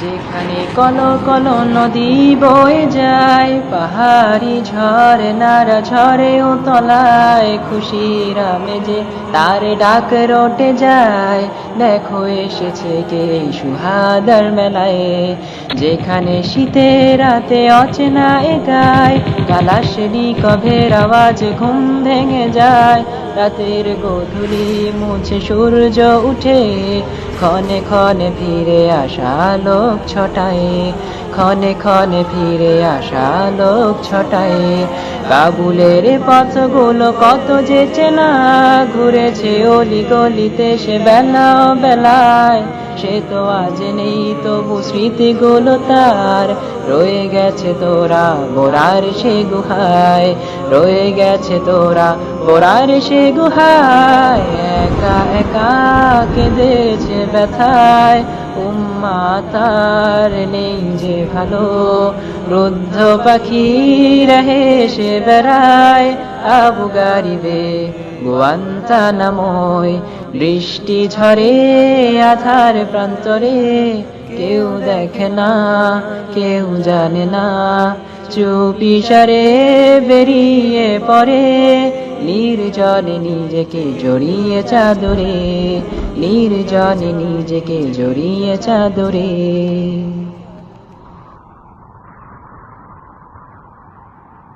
যেখানে call call নদী বয়ে যায়, পাহাড়ি ঝড়, নারা ঝরে ও তলায় খুশির যে তার ডাক রটে যায়। দেখো এসেছে কে সুহাদার মেলায়, যেখানে শীতের রাতে অচেনা এ গায় কালাশনি কভের আওয়াজ ঘুম ভেঙে যায়। রাতের গধূলি মুছে সূর্য উঠে ক্ষণে ক্ষণে ফিরে আসা লোক ছটায়। ক্ষণে ক্ষণে ফিরে আসা লোক ছটায়। কাবুলের পথগুলো কত যে চেনা, ঘুরেছে অলি গলিতে সে বেলা বেলায়। সে তো আজ নেই, তবু স্মৃতিগুলো তার। রয়ে গেছে তোরা বোরার সে গুহায়। রয়ে গেছে তোরা বোরার সে গুহায়। ব্যথায়, উম্মা তার নেই যে ভালো। রুদ্ধ পাখি রহে সে বেড়ায়, আবু গারিবে গোয়ান্তা নাময়। বৃষ্টি ঝরে আধার প্রান্তরে, কেউ দেখে না, কেউ জানে না। চুপি সারে বেরিয়ে পড়ে নির্জনে নিজেকে জড়িয়ে চাদরে নির্জনে নিজেকে জড়িয়ে চাদরে।